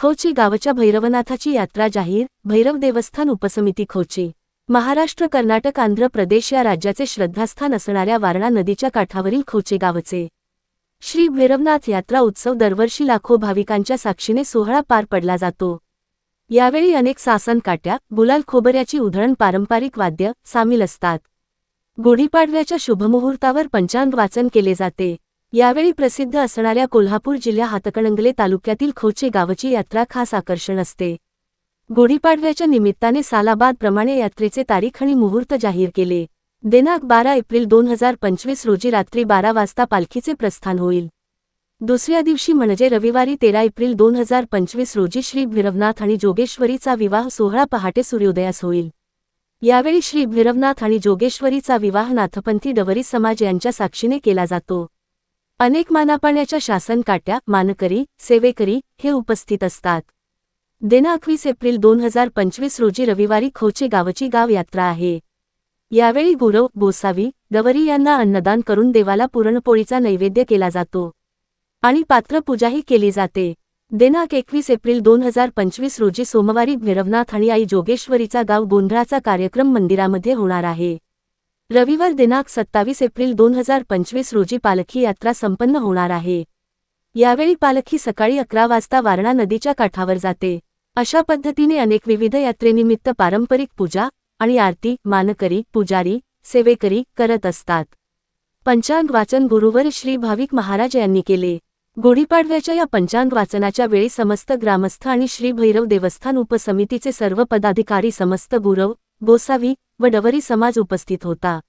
खोची गावच्या भैरवनाथाची यात्रा जाहीर भैरव देवस्थान उपसमिती खोची. महाराष्ट्र कर्नाटक आंध्र प्रदेश या राज्याचे श्रद्धास्थान असणाऱ्या वारणा नदीच्या काठावरील खोचे गावचे. श्री भैरवनाथ यात्रा उत्सव दरवर्षी लाखो भाविकांच्या साक्षीने सोहळा पार पडला जातो. यावेळी अनेक सासन काट्या गुलाल खोबऱ्याची उधळण पारंपरिक वाद्य सामील असतात. गुढीपाडव्याच्या शुभमुहूर्तावर पंचांग वाचन केले जाते. यावेळी प्रसिद्ध असणाऱ्या कोल्हापूर जिल्ह्या हातकणंगले तालुक्यातील खोचे गावची यात्रा खास आकर्षण असते. गुढीपाडव्याच्या निमित्ताने सालाबाद प्रमाणे यात्रेचे तारीख आणि मुहूर्त जाहीर केले. दिनांक बारा एप्रिल दोन हजार पंचवीस रोजी रात्री बारा वाजता पालखीचे प्रस्थान होईल. दुसऱ्या दिवशी म्हणजे रविवारी तेरा एप्रिल दोन हजार पंचवीस रोजी श्री भैरवनाथ आणि जोगेश्वरीचा विवाह सोहळा पहाटे सूर्योदयास होईल. यावेळी श्री भैरवनाथ आणि जोगेश्वरीचा विवाह नाथपंथी डवरी समाज यांच्या साक्षीने केला जातो. अनेक मानापाण्याच्या शासन काट्या मानकरी सेवेकरी हे उपस्थित असतात. देना एकवीस एप्रिल दोन हजार पंचवीस रोजी रविवारी खोचे गावची गाव यात्रा आहे. यावेळी गुरव गोसावी गवरी यांना अन्नदान करून देवाला पुरणपोळीचा नैवेद्य केला जातो. आणि पात्र पूजाही केली जाते. दिनांक एकवीस एप्रिल दोन हजार पंचवीस रोजी सोमवारी भैरवनाथ आणि आई जोगेश्वरीचा गाव गोंधळाचा कार्यक्रम मंदिरामध्ये होणार आहे. रविवार दिनांक सत्तावीस एप्रिल दोन हजार पंचवीस रोजी पालखी यात्रा संपन्न होणार आहे. यावेळी पालखी सकाळी अकरा वाजता वारणा नदीच्या काठावर जाते. अशा पद्धतीने अनेक विविध यात्रेनिमित्त पारंपरिक पूजा आणि आरती मानकरी पुजारी सेवेकरी करत असतात. पंचांग वाचन गुरुवर श्री भाविक महाराज यांनी केले. गुढीपाडव्याच्या या पंचांग वाचनाच्या वेळी समस्त ग्रामस्थ आणि श्री भैरव देवस्थान उपसमितीचे सर्व पदाधिकारी समस्त गुरव गोसावी व डवरी समाज उपस्थित होता.